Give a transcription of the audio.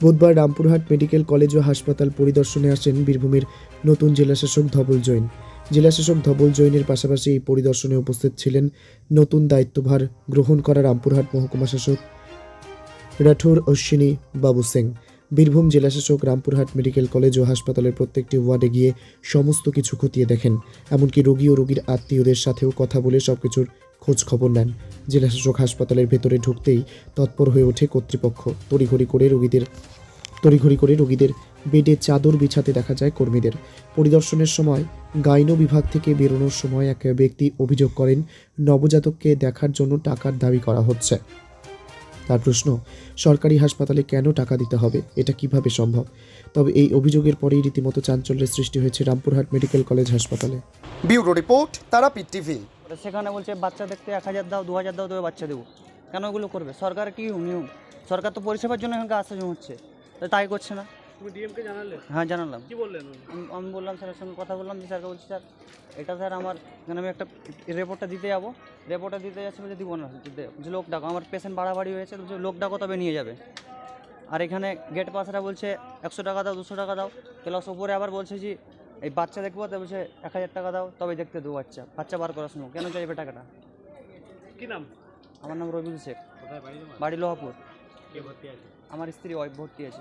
বুধবার Rampurhat medical college ও হাসপাতাল পরিদর্শনে আসেন বীরভূমের নতুন জেলাশাসক ধবল জৈন। জেলাশাসক ধবল জৈনের পাশাপাশি এই পরিদর্শনে উপস্থিত ছিলেন নতুন দায়িত্বভার গ্রহণ করা রামপুরহাট মহকুমা শাসক রাঠোর অশ্বিনী বাবু সিং বীরভূম জেলাশাসক রামপুরহাট মেডিকেল কলেজ ও হাসপাতালের প্রত্যেকটি ওয়ার্ডে গিয়ে সমস্ত কিছু খতিয়ে দেখেন। এমনকি রোগী ও রোগীর আত্মীয়দের সাথেও কথা বলে সবকিছুর খোঁজ খবর নেন জেলাশাসক হাসপাতালের ভেতরে ঢুকতেই তৎপর হয়ে ওঠে কর্তৃপক্ষ। তড়িঘড়ি করে রোগীদের, তড়িঘড়ি করে রোগীদের বেডে চাদর বিছাতে দেখা যায় কর্মীদের। পরিদর্শনের সময় গাইনো বিভাগ থেকে বেরোনোর সময় এক ব্যক্তি অভিযোগ করেন, নবজাতককে দেখার জন্য টাকার দাবি করা হচ্ছে। তার প্রশ্ন সরকারি হাসপাতালে কেন টাকা দিতে হবে? এটা কীভাবে সম্ভব? তবে এই অভিযোগের পরেই রীতিমতো চাঞ্চল্যের সৃষ্টি হয়েছে রামপুরহাট মেডিকেল কলেজ হাসপাতালে। Bureau report Tarapith TV. সেখানে বলছে বাচ্চা দেখতে এক হাজার দাও দু হাজার দাও তবে বাচ্চা দেবো। কেন ওগুলো করবে? সরকার কি নিয়ম সরকার তো পরিষেবার জন্য এখানকার আসা হচ্ছে। তাই করছে না। তুমি ডিএমকে জানালে? হ্যাঁ জানালাম। কি বললেন আমি- আমি বললাম স্যারের সঙ্গে কথা বললাম যে স্যারকে বলছি স্যার এটা স্যার আমার এখানে আমি একটা রিপোর্টটা দিতে যাব। রিপোর্টটা দিতে যাচ্ছি বলছে দিব না দিতে যে লোক ডাকো আমার পেশেন্ট বাড়াবাড়ি হয়েছে। বলছে লোক ডাকো তবে নিয়ে যাবে। আর এখানে গেট পাসরা বলছে একশো টাকা দাও দুশো টাকা দাও। প্লাস ওপরে আবার বলছে যে এই বাচ্চা দেখব? তো বলছে এক হাজার টাকা দাও তবে দেখতে দেবো বাচ্চা বাচ্চা বার করার সময়। কেন চাইবে টাকাটা? কি নাম? আমার নাম রবিউল শেখ। কোথায় বাড়ি তোমার বাড়ি লোহাপুর। কে ভর্তি আছে? আমার স্ত্রী ওয়াইফ ভর্তি আছে।